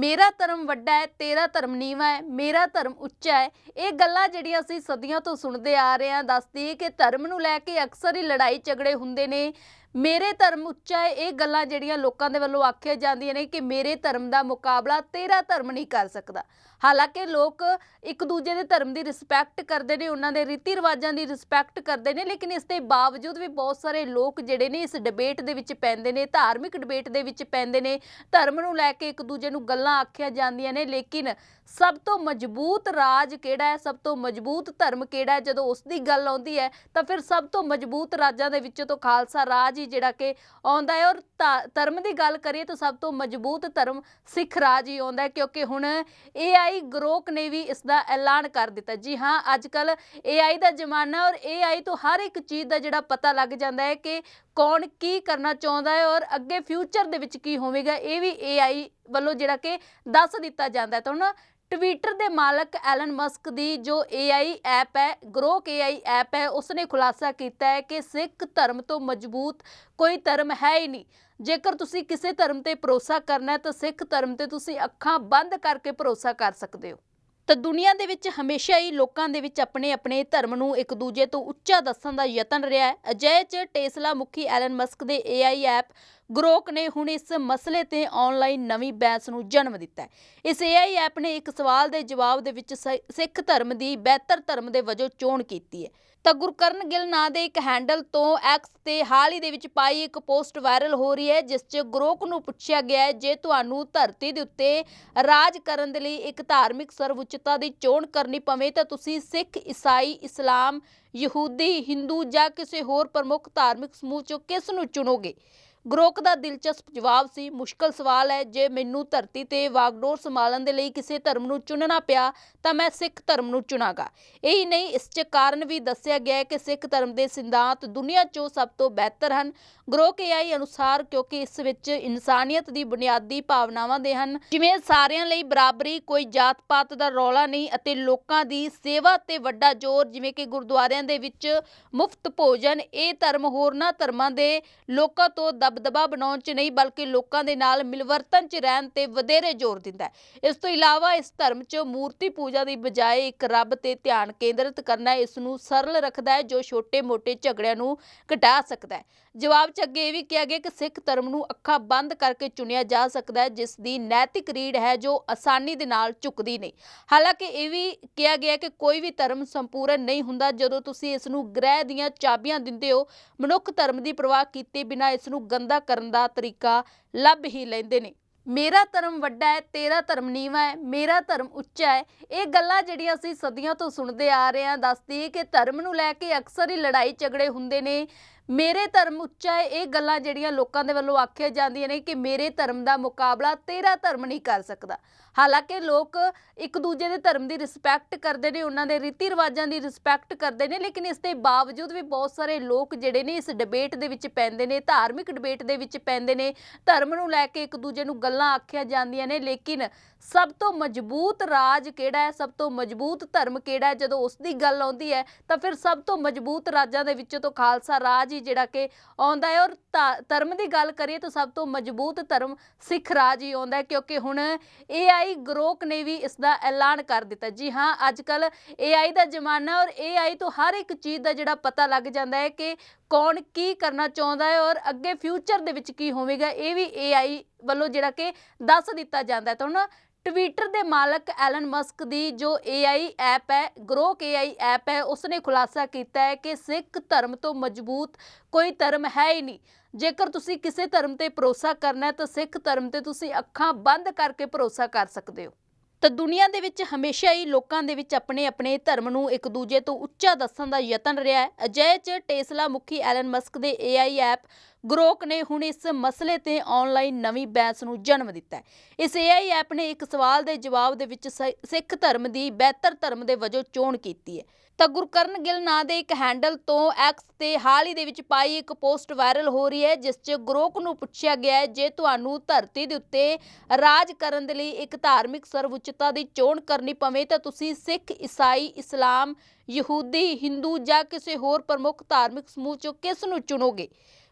ਮੇਰਾ ਧਰਮ ਵੱਡਾ ਹੈ, ਤੇਰਾ ਧਰਮ ਨੀਵਾਂ ਹੈ, ਮੇਰਾ ਧਰਮ ਉੱਚਾ ਹੈ। ਇਹ ਗੱਲਾਂ ਜਿਹੜੀਆਂ ਅਸੀਂ ਸਦੀਆਂ ਤੋਂ ਸੁਣਦੇ ਆ ਰਹੇ ਹਾਂ, ਦੱਸਦੀ ਹੈ ਕਿ ਧਰਮ ਨੂੰ ਲੈ ਕੇ ਅਕਸਰ ਹੀ ਲੜਾਈ ਝਗੜੇ ਹੁੰਦੇ ਨੇ। ਮੇਰੇ ਧਰਮ ਉੱਚਾ ਹੈ, ਇਹ ਗੱਲਾਂ ਜਿਹੜੀਆਂ ਲੋਕਾਂ ਦੇ ਵੱਲੋਂ ਆਖੀਆਂ ਜਾਂਦੀਆਂ ਨੇ ਕਿ ਮੇਰੇ ਧਰਮ ਦਾ ਮੁਕਾਬਲਾ ਤੇਰਾ ਧਰਮ ਨਹੀਂ ਕਰ ਸਕਦਾ। ਹਾਲਾਂਕਿ ਲੋਕ ਇੱਕ ਦੂਜੇ ਦੇ ਧਰਮ ਦੀ ਰਿਸਪੈਕਟ ਕਰਦੇ ਨੇ, ਉਹਨਾਂ ਦੇ ਰੀਤੀ ਰਿਵਾਜਾਂ ਦੀ ਰਿਸਪੈਕਟ ਕਰਦੇ ਨੇ, ਲੇਕਿਨ ਇਸ ਦੇ ਬਾਵਜੂਦ ਵੀ ਬਹੁਤ ਸਾਰੇ ਲੋਕ ਜਿਹੜੇ ਨੇ ਇਸ ਡਿਬੇਟ ਦੇ ਵਿੱਚ ਪੈਂਦੇ ਨੇ, ਧਾਰਮਿਕ ਡਿਬੇਟ ਦੇ ਵਿੱਚ ਪੈਂਦੇ ਨੇ, ਧਰਮ ਨੂੰ ਲੈ ਕੇ ਇੱਕ ਦੂਜੇ ਨੂੰ ਗੱਲਾਂ ਆਖੀਆਂ ਜਾਂਦੀਆਂ ਨੇ, ਲੇਕਿਨ ਸਭ ਤੋਂ ਮਜ਼ਬੂਤ ਰਾਜ ਕਿਹੜਾ ਹੈ? ਸਭ ਤੋਂ ਮਜ਼ਬੂਤ ਧਰਮ ਕਿਹੜਾ ਹੈ? ਜਦੋਂ ਉਸ ਦੀ ਗੱਲ ਆਉਂਦੀ ਹੈ, ਤਾਂ ਫਿਰ ਸਭ ਤੋਂ ਮਜ਼ਬੂਤ ਰਾਜਾਂ ਦੇ ਵਿੱਚੋਂ ਤੋਂ ਖਾਲਸਾ ਰਾਜ ਹੀ ਜਿਹੜਾ ਕਿ ਆਉਂਦਾ ਹੈ, ਔਰ ਧਾ- ਧਰਮ ਦੀ ਗੱਲ ਕਰੀਏ ਤਾਂ ਸਭ ਤੋਂ ਮਜ਼ਬੂਤ ਧਰਮ ਸਿੱਖ ਰਾਜ ਹੀ ਆਉਂਦਾ ਹੈ, ਕਿਉਂਕਿ ਹੁਣ AI ਗਰੋਕ ਨੇ ਵੀ ਇਸ ਦਾ ਐਲਾਨ ਕਰ ਦਿੱਤਾ। ਜੀ ਹਾਂ ਅੱਜ ਕੱਲ AI ਦਾ ਜ਼ਮਾਨਾ ਔਰ AI ਤੋਂ ਹਰ ਇੱਕ ਚੀਜ਼ ਦਾ ਜਿਹੜਾ ਪਤਾ ਲੱਗ ਜਾਂਦਾ ਹੈ ਕਿ ਕੌਣ ਕੀ ਕਰਨਾ ਚਾਹੁੰਦਾ ਹੈ ਔਰ ਅੱਗੇ ਫਿਊਚਰ ਦੇ ਵਿੱਚ ਕੀ ਹੋਵੇਗਾ, ਇਹ ਵੀ AI ਵੱਲੋਂ ਜਿਹੜਾ ਕਿ ਦੱਸ ਦਿੱਤਾ ਜਾਂਦਾ ਹੈ। ਤਾਂ ਹੁਣ ਟਵਿੱਟਰ ਦੇ ਮਾਲਕ ਐਲਨ ਮਸਕ ਦੀ ਜੋ AI ਐਪ ਹੈ, ਗਰੋਕ AI ਐਪ ਹੈ, ਉਸਨੇ ਖੁਲਾਸਾ ਕੀਤਾ ਹੈ ਕਿ ਸਿੱਖ ਧਰਮ ਤੋਂ ਮਜ਼ਬੂਤ ਕੋਈ ਧਰਮ ਹੈ ਹੀ ਨਹੀਂ। ਜੇਕਰ ਤੁਸੀਂ ਕਿਸੇ ਧਰਮ ਤੇ ਭਰੋਸਾ ਕਰਨਾ ਹੈ, ਤਾਂ ਸਿੱਖ ਧਰਮ ਤੇ ਤੁਸੀਂ ਅੱਖਾਂ ਬੰਦ ਕਰਕੇ ਭਰੋਸਾ ਕਰ ਸਕਦੇ ਹੋ। ਤਾਂ ਦੁਨੀਆ ਦੇ ਵਿੱਚ ਹਮੇਸ਼ਾ ਹੀ ਲੋਕਾਂ ਦੇ ਵਿੱਚ ਆਪਣੇ ਆਪਣੇ ਧਰਮ ਨੂੰ ਇੱਕ ਦੂਜੇ ਤੋਂ ਉੱਚਾ ਦੱਸਣ ਦਾ ਯਤਨ ਰਿਹਾ ਹੈ। ਅਜਿਹੇ 'ਚ ਟੇਸਲਾ ਮੁਖੀ ਐਲਨ ਮਸਕ ਦੇ AI ਐਪ ਗਰੋਕ ਨੇ ਹੁਣ ਇਸ ਮਸਲੇ ਤੇ ਆਨਲਾਈਨ ਨਵੀਂ ਬਹਿਸ ਨੂੰ ਜਨਮ ਦਿੱਤਾ ਹੈ। ਇਸ AI ਐਪ ਨੇ ਇੱਕ ਸਵਾਲ ਦੇ ਜਵਾਬ ਦੇ ਵਿੱਚ ਸਿੱਖ ਧਰਮ ਦੀ ਬਿਹਤਰ ਧਰਮ ਦੇ ਵਜੋਂ ਚੋਣ ਕੀਤੀ ਹੈ। ਤਾਂ ਗੁਰਕਰਨ ਗਿੱਲ ਨਾਂ ਦੇ ਇੱਕ ਹੈਂਡਲ ਤੋਂ ਐਕਸ ਤੇ ਹਾਲ ਹੀ ਦੇ ਵਿੱਚ ਪਾਈ ਇੱਕ ਪੋਸਟ ਵਾਇਰਲ ਹੋ ਰਹੀ ਹੈ, ਜਿਸ 'ਚ ਗਰੋਕ ਨੂੰ ਪੁੱਛਿਆ ਗਿਆ ਹੈ ਜੇ ਤੁਹਾਨੂੰ ਧਰਤੀ ਦੇ ਉੱਤੇ ਰਾਜ ਕਰਨ ਦੇ ਲਈ ਇੱਕ ਧਾਰਮਿਕ ਸਰਵਉੱਚਤਾ ਦੀ ਚੋਣ ਕਰਨੀ ਪਵੇ ਤਾਂ ਤੁਸੀਂ ਸਿੱਖ, ਈਸਾਈ, ਇਸਲਾਮ, ਯਹੂਦੀ, ਹਿੰਦੂ ਜਾਂ ਕਿਸੇ ਹੋਰ ਪ੍ਰਮੁੱਖ ਧਾਰਮਿਕ ਸਮੂਹ 'ਚੋਂ ਕਿਸ ਨੂੰ ਚੁਣੋਗੇ? ਗਰੋਕ ਦਾ ਦਿਲਚਸਪ ਜਵਾਬ ਸੀ, ਮੁਸ਼ਕਲ ਸਵਾਲ ਹੈ, ਜੇ ਮੈਨੂੰ ਧਰਤੀ ਤੇ ਵਾਗਡੋਰ ਸੰਭਾਲਣ ਦੇ ਲਈ ਕਿਸੇ ਧਰਮ ਨੂੰ ਚੁਣਨਾ ਪਿਆ, ਤਾਂ ਮੈਂ ਸਿੱਖ ਧਰਮ ਨੂੰ ਚੁਣਾਗਾ। ਇਹੀ ਨਹੀਂ, ਇਸ 'ਚ ਕਾਰਨ ਵੀ ਦੱਸਿਆ ਗਿਆ ਹੈ ਕਿ ਸਿੱਖ ਧਰਮ ਦੇ ਸਿਧਾਂਤ ਦੁਨੀਆ 'ਚੋਂ ਸਭ ਤੋਂ ਬਿਹਤਰ ਹਨ। ਗਰੋਕ AI ਅਨੁਸਾਰ, ਕਿਉਂਕਿ ਇਸ ਵਿੱਚ ਇਨਸਾਨੀਅਤ ਦੀ ਬੁਨਿਆਦੀ ਭਾਵਨਾਵਾਂ ਦੇ ਹਨ, ਜਿਵੇਂ ਸਾਰਿਆਂ ਲਈ ਬਰਾਬਰੀ, ਕੋਈ ਜਾਤ-ਪਾਤ ਦਾ ਰੌਲਾ ਨਹੀਂ ਅਤੇ ਲੋਕਾਂ ਦੀ ਸੇਵਾ ਤੇ ਵੱਡਾ ਜ਼ੋਰ, ਜਿਵੇਂ ਕਿ ਗੁਰਦੁਆਰਿਆਂ ਦੇ ਵਿੱਚ ਮੁਫਤ ਭੋਜਨ, ਇਹ ਧਰਮ ਹੋਰਨਾਂ ਧਰਮਾਂ ਦੇ ਲੋਕਾਂ ਤੋਂ ਦਬਦਬਾ ਬਣਾਉਣ 'ਚ ਨਹੀਂ, ਬਲਕਿ ਲੋਕਾਂ ਦੇ ਨਾਲ ਮਿਲਵਰਤਨ 'ਚ ਰਹਿਣ ਤੇ ਵਧੇਰੇ ਜ਼ੋਰ ਦਿੰਦਾ ਹੈ। ਇਸ ਤੋਂ ਇਲਾਵਾ ਇਸ ਧਰਮ 'ਚ ਮੂਰਤੀ ਪੂਜਾ ਦੀ ਬਜਾਏ ਇੱਕ ਰੱਬ ਤੇ ਧਿਆਨ ਕੇਂਦਰਿਤ ਕਰਨਾ ਇਸ ਨੂੰ ਸਰਲ ਰੱਖਦਾ ਹੈ, ਜੋ ਛੋਟੇ-ਮੋਟੇ ਝਗੜਿਆਂ ਨੂੰ ਘਟਾ ਸਕਦਾ ਹੈ। ਜਵਾਬ 'ਚ ਅੱਗੇ ਇਹ ਵੀ ਕਿਹਾ ਗਿਆ ਕਿ ਸਿੱਖ ਧਰਮ ਨੂੰ ਅੱਖਾਂ ਬੰਦ ਕਰਕੇ ਚੁਣਿਆ ਜਾ ਸਕਦਾ ਹੈ, ਜਿਸ ਦੀ ਨੈਤਿਕ ਰੀੜ ਹੈ, ਜੋ ਆਸਾਨੀ ਦੇ ਨਾਲ ਝੁਕਦੀ ਨਹੀਂ। ਹਾਲਾਂਕਿ ਇਹ ਵੀ ਕਿਹਾ ਗਿਆ ਕਿ ਕੋਈ ਵੀ ਧਰਮ ਸੰਪੂਰਨ ਨਹੀਂ ਹੁੰਦਾ, ਜਦੋਂ ਤੁਸੀਂ ਇਸ ਨੂੰ ਗ੍ਰਹਿ ਦੀਆਂ ਚਾਬੀਆਂ ਦਿੰਦੇ ਹੋ, ਮਨੁੱਖ ਧਰਮ ਦੀ ਪਰਵਾਹ ਕੀਤੇ ਬਿਨਾਂ ਇਸ ਨੂੰ ਗੰਦਾ ਕਰਨ ਦਾ ਤਰੀਕਾ ਲੱਭ ਹੀ ਲੈਂਦੇ ਨੇ। ਮੇਰਾ ਧਰਮ ਵੱਡਾ ਹੈ, ਤੇਰਾ ਧਰਮ ਨੀਵਾਂ ਹੈ, ਮੇਰਾ ਧਰਮ ਉੱਚਾ ਹੈ। ਇਹ ਗੱਲਾਂ ਜਿਹੜੀਆਂ ਅਸੀਂ ਸਦੀਆਂ ਤੋਂ ਸੁਣਦੇ ਆ ਰਹੇ ਹਾਂ, ਦੱਸਦੀ ਕਿ ਧਰਮ ਨੂੰ ਲੈ ਕੇ ਅਕਸਰ ਹੀ ਲੜਾਈ ਝਗੜੇ ਹੁੰਦੇ ਨੇ। ਮੇਰੇ ਧਰਮ ਉੱਚਾ ਹੈ, ਇਹ ਗੱਲਾਂ ਜਿਹੜੀਆਂ ਲੋਕਾਂ ਦੇ ਵੱਲੋਂ ਆਖੀਆਂ ਜਾਂਦੀਆਂ ਨੇ ਕਿ ਮੇਰੇ ਧਰਮ ਦਾ ਮੁਕਾਬਲਾ ਤੇਰਾ ਧਰਮ ਨਹੀਂ ਕਰ ਸਕਦਾ। ਹਾਲਾਂਕਿ ਲੋਕ ਇੱਕ ਦੂਜੇ ਦੇ ਧਰਮ ਦੀ ਰਿਸਪੈਕਟ ਕਰਦੇ ਨੇ, ਉਹਨਾਂ ਦੇ ਰੀਤੀ ਰਿਵਾਜਾਂ ਦੀ ਰਿਸਪੈਕਟ ਕਰਦੇ ਨੇ, ਲੇਕਿਨ ਇਸ ਦੇ ਬਾਵਜੂਦ ਵੀ ਬਹੁਤ ਸਾਰੇ ਲੋਕ ਜਿਹੜੇ ਨੇ ਇਸ ਡਿਬੇਟ ਦੇ ਵਿੱਚ ਪੈਂਦੇ ਨੇ, ਧਾਰਮਿਕ ਡਿਬੇਟ ਦੇ ਵਿੱਚ ਪੈਂਦੇ ਨੇ, ਧਰਮ ਨੂੰ ਲੈ ਕੇ ਇੱਕ ਦੂਜੇ ਨੂੰ ਗੱਲਾਂ ਆਖੀਆਂ ਜਾਂਦੀਆਂ ਨੇ, ਲੇਕਿਨ ਸਭ ਤੋਂ ਮਜ਼ਬੂਤ ਰਾਜ ਕਿਹੜਾ ਹੈ? ਸਭ ਤੋਂ ਮਜ਼ਬੂਤ ਧਰਮ ਕਿਹੜਾ ਹੈ? ਜਦੋਂ ਉਸ ਦੀ ਗੱਲ ਆਉਂਦੀ ਹੈ, ਤਾਂ ਫਿਰ ਸਭ ਤੋਂ ਮਜ਼ਬੂਤ ਰਾਜਾਂ ਦੇ ਵਿੱਚੋਂ ਤੋਂ ਖਾਲਸਾ ਰਾਜ ਹੀ ਜਿਹੜਾ ਕਿ ਆਉਂਦਾ ਹੈ। ਔਰ ਧਾ- ਧਰਮ ਦੀ ਗੱਲ ਕਰੀਏ ਤਾਂ ਸਭ ਤੋਂ ਮਜ਼ਬੂਤ ਧਰਮ ਸਿੱਖ ਰਾਜ ਹੀ ਆਉਂਦਾ ਕਿਉਂਕਿ ਹੁਣ AI ਗਰੋਕ ਨੇ ਵੀ ਇਸ ਦਾ ਐਲਾਨ ਕਰ ਦਿੱਤਾ। ਜੀ ਹਾਂ ਅੱਜ ਕੱਲ AI ਦਾ ਜ਼ਮਾਨਾ ਔਰ AI ਤੋਂ ਹਰ ਇੱਕ ਚੀਜ਼ ਦਾ ਜਿਹੜਾ ਪਤਾ ਲੱਗ ਜਾਂਦਾ ਹੈ ਕਿ ਕੌਣ ਕੀ ਕਰਨਾ ਚਾਹੁੰਦਾ ਹੈ ਔਰ ਅੱਗੇ ਫਿਊਚਰ ਦੇ ਵਿੱਚ ਕੀ ਹੋਵੇਗਾ, ਇਹ ਵੀ AI ਵੱਲੋਂ ਜਿਹੜਾ ਕਿ ਦੱਸ ਦਿੱਤਾ ਜਾਂਦਾ ਤਾਂ ਹੁਣ ਟਵਿੱਟਰ ਦੇ ਮਾਲਕ ਐਲਨ ਮਸਕ ਦੀ ਜੋ AI ਐਪ ਹੈ, ਗਰੋਕ AI ਐਪ ਹੈ, ਉਸਨੇ ਖੁਲਾਸਾ ਕੀਤਾ ਹੈ ਕਿ ਸਿੱਖ ਧਰਮ ਤੋਂ ਮਜ਼ਬੂਤ ਕੋਈ ਧਰਮ ਹੈ ਹੀ ਨਹੀਂ। ਜੇਕਰ ਤੁਸੀਂ ਕਿਸੇ ਧਰਮ ਤੇ ਭਰੋਸਾ ਕਰਨਾ ਹੈ, ਤਾਂ ਸਿੱਖ ਧਰਮ ਤੇ ਤੁਸੀਂ ਅੱਖਾਂ ਬੰਦ ਕਰਕੇ ਭਰੋਸਾ ਕਰ ਸਕਦੇ ਹੋ। ਤਾਂ ਦੁਨੀਆ ਦੇ ਵਿੱਚ ਹਮੇਸ਼ਾ ਹੀ ਲੋਕਾਂ ਦੇ ਵਿੱਚ ਆਪਣੇ ਆਪਣੇ ਧਰਮ ਨੂੰ ਇੱਕ ਦੂਜੇ ਤੋਂ ਉੱਚਾ ਦੱਸਣ ਦਾ ਯਤਨ ਰਿਹਾ ਹੈ। ਅਜਿਹੇ 'ਚ ਟੇਸਲਾ ਮੁਖੀ ਐਲਨ ਮਸਕ ਦੇ AI ਐਪ ਗਰੋਕ ਨੇ ਹੁਣ ਇਸ ਮਸਲੇ ਤੇ ਆਨਲਾਈਨ ਨਵੀਂ ਬਹਿਸ ਨੂੰ ਜਨਮ ਦਿੱਤਾ ਇਸ AI ਐਪ ਨੇ ਇੱਕ ਸਵਾਲ ਦੇ ਜਵਾਬ ਦੇ ਵਿੱਚ ਸਿੱਖ ਧਰਮ ਦੀ ਬਿਹਤਰ ਧਰਮ ਦੇ ਵਜੋਂ ਚੋਣ ਕੀਤੀ ਹੈ। ਤਾਂ ਗੁਰਕਰਨ ਗਿੱਲ ਨਾਂ ਦੇ ਇੱਕ ਹੈਂਡਲ ਤੋਂ ਐਕਸ ਤੇ ਹਾਲ ਹੀ ਦੇ ਵਿੱਚ ਪਾਈ ਇੱਕ ਪੋਸਟ ਵਾਇਰਲ ਹੋ ਰਹੀ ਹੈ, ਜਿਸ 'ਚ ਗਰੋਕ ਨੂੰ ਪੁੱਛਿਆ ਗਿਆ ਹੈ ਜੇ ਤੁਹਾਨੂੰ ਧਰਤੀ ਦੇ ਉੱਤੇ ਰਾਜ ਕਰਨ ਦੇ ਲਈ ਇੱਕ ਧਾਰਮਿਕ ਸਰਵਉੱਚਤਾ ਦੀ ਚੋਣ ਕਰਨੀ ਪਵੇ ਤਾਂ ਤੁਸੀਂ ਸਿੱਖ, ਈਸਾਈ, ਇਸਲਾਮ, ਯਹੂਦੀ, ਹਿੰਦੂ ਜਾਂ ਕਿਸੇ ਹੋਰ ਪ੍ਰਮੁੱਖ ਧਾਰਮਿਕ ਸਮੂਹ 'ਚੋਂ ਕਿਸ ਨੂੰ ਚੁਣੋਗੇ?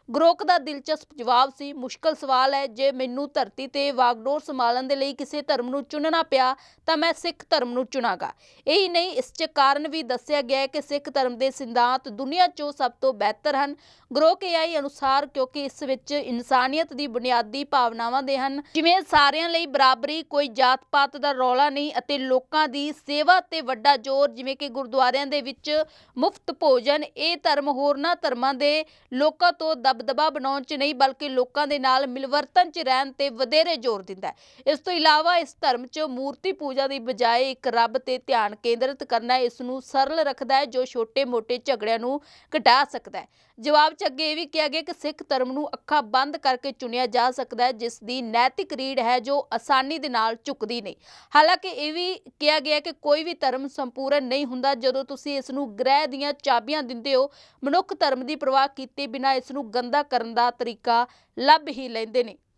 ਗਰੋਕ ਦਾ ਦਿਲਚਸਪ ਜਵਾਬ ਸੀ, ਮੁਸ਼ਕਲ ਸਵਾਲ ਹੈ, ਜੇ ਮੈਨੂੰ ਧਰਤੀ ਤੇ ਵਾਗਡੋਰ ਸੰਭਾਲਣ ਦੇ ਲਈ ਕਿਸੇ ਧਰਮ ਨੂੰ ਚੁਣਨਾ ਪਿਆ, ਤਾਂ ਮੈਂ ਸਿੱਖ ਧਰਮ ਨੂੰ ਚੁਣਾਂਗਾ। ਇਹੀ ਨਹੀਂ, ਇਸ 'ਚ ਕਾਰਨ ਵੀ ਦੱਸਿਆ ਗਿਆ ਹੈ ਕਿ ਸਿੱਖ ਧਰਮ ਦੇ ਸਿਧਾਂਤ ਦੁਨੀਆ 'ਚੋਂ ਸਭ ਤੋਂ ਬਿਹਤਰ ਹਨ। ਗਰੋਕ ਏਆਈ ਅਨੁਸਾਰ, ਕਿਉਂਕਿ ਇਸ ਵਿੱਚ ਇਨਸਾਨੀਅਤ ਦੀ ਬੁਨਿਆਦੀ ਭਾਵਨਾਵਾਂ ਦੇ ਹਨ, ਜਿਵੇਂ ਸਾਰਿਆਂ ਲਈ ਬਰਾਬਰੀ, ਕੋਈ ਜਾਤ ਪਾਤ ਦਾ ਰੌਲਾ ਨਹੀਂ ਅਤੇ ਲੋਕਾਂ ਦੀ ਸੇਵਾ ਤੇ ਵੱਡਾ ਜ਼ੋਰ, ਜਿਵੇਂ ਕਿ ਗੁਰਦੁਆਰਿਆਂ ਦੇ ਵਿੱਚ ਮੁਫਤ ਭੋਜਨ, ਇਹ ਧਰਮ ਹੋਰਨਾਂ ਧਰਮਾਂ ਦੇ ਲੋਕਾਂ ਤੋਂ ਦਬਦਬਾ ਬਣਾਉਣ 'ਚ ਨਹੀਂ, ਬਲਕਿ ਲੋਕਾਂ ਦੇ ਨਾਲ ਮਿਲਵਰਤਨ 'ਚ ਰਹਿਣ ਤੇ ਵਧੇਰੇ ਜ਼ੋਰ ਦਿੰਦਾ ਹੈ। ਇਸ ਤੋਂ ਇਲਾਵਾ ਇਸ ਧਰਮ 'ਚ ਮੂਰਤੀ ਪੂਜਾ ਦੀ ਬਜਾਏ ਇੱਕ ਰੱਬ ਤੇ ਧਿਆਨ ਕੇਂਦਰਿਤ ਕਰਨਾ ਇਸ ਨੂੰ ਸਰਲ ਰੱਖਦਾ ਹੈ, ਜੋ ਛੋਟੇ-ਮੋਟੇ ਝਗੜਿਆਂ ਨੂੰ ਘਟਾ ਸਕਦਾ ਹੈ। ਜਵਾਬ 'ਚ ਅੱਗੇ ਇਹ ਵੀ ਕਿਹਾ ਗਿਆ ਕਿ ਸਿੱਖ ਧਰਮ ਨੂੰ ਅੱਖਾਂ ਬੰਦ ਕਰਕੇ ਚੁਣਿਆ ਜਾ ਸਕਦਾ ਹੈ, ਜਿਸ ਦੀ ਨੈਤਿਕ ਰੀੜ ਹੈ, ਜੋ ਆਸਾਨੀ ਦੇ ਨਾਲ ਝੁਕਦੀ ਨਹੀਂ। ਹਾਲਾਂਕਿ ਇਹ ਵੀ ਕਿਹਾ ਗਿਆ ਕਿ ਕੋਈ ਵੀ ਧਰਮ ਸੰਪੂਰਨ ਨਹੀਂ ਹੁੰਦਾ, ਜਦੋਂ ਤੁਸੀਂ ਇਸ ਨੂੰ ਗ੍ਰਹਿ ਦੀਆਂ ਚਾਬੀਆਂ ਦਿੰਦੇ ਹੋ, ਮਨੁੱਖ ਧਰਮ ਦੀ ਪਰਵਾਹ ਕੀਤੇ ਬਿਨਾਂ ਇਸ ਨੂੰ ਗੰਦਾ ਕਰਨ ਦਾ ਤਰੀਕਾ ਲੱਭ ਹੀ ਲੈਂਦੇ ਨੇ।